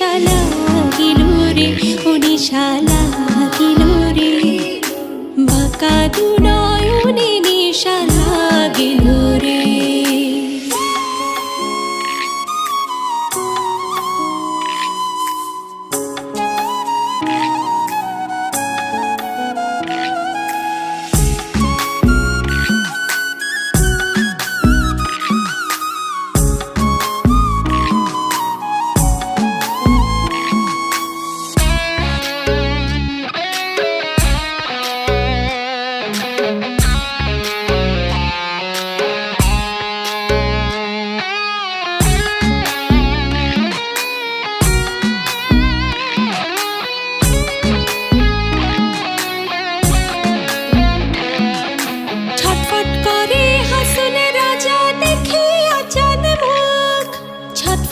নিশা লাগিল রে ও নিশা লাগিল রে। বাঁকা দু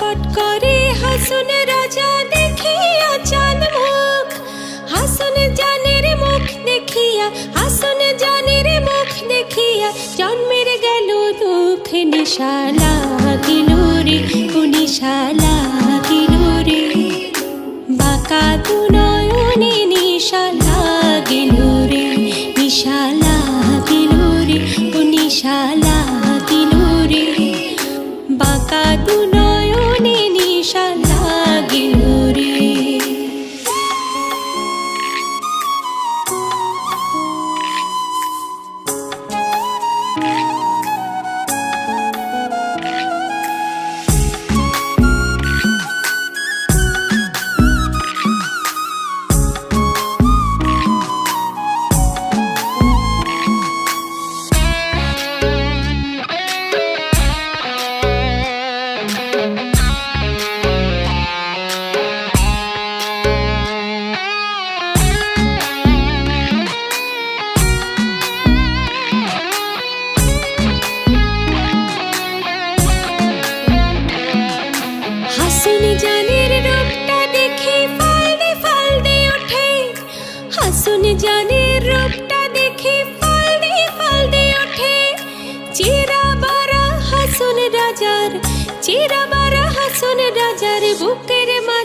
ছটফট করে হাসুন রাজা, দেখিয়া চাঁদ মুখ। হাসুন জানের মুখ দেখিয়া, হাসুন জানের মুখ দেখিয়া, জন্মের গেল দুঃখ নিশালা গিলুরি রে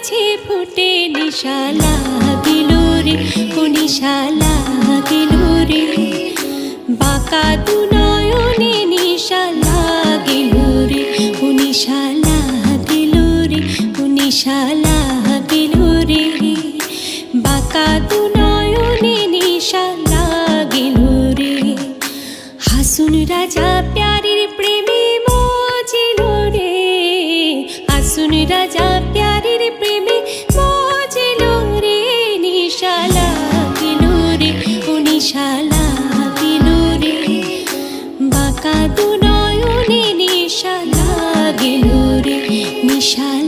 মাঝে ফুটে নিশা লাগিল রে, ও নিশা বাঁকা দু নয়নে নিশা লাগিল রে, ও নিশা লাগিল রে বাঁকা দু নয়নে নিশা হাসুন রাজা প্যারের প্রেমে মজিল রে। হাসুন রাজা নিশা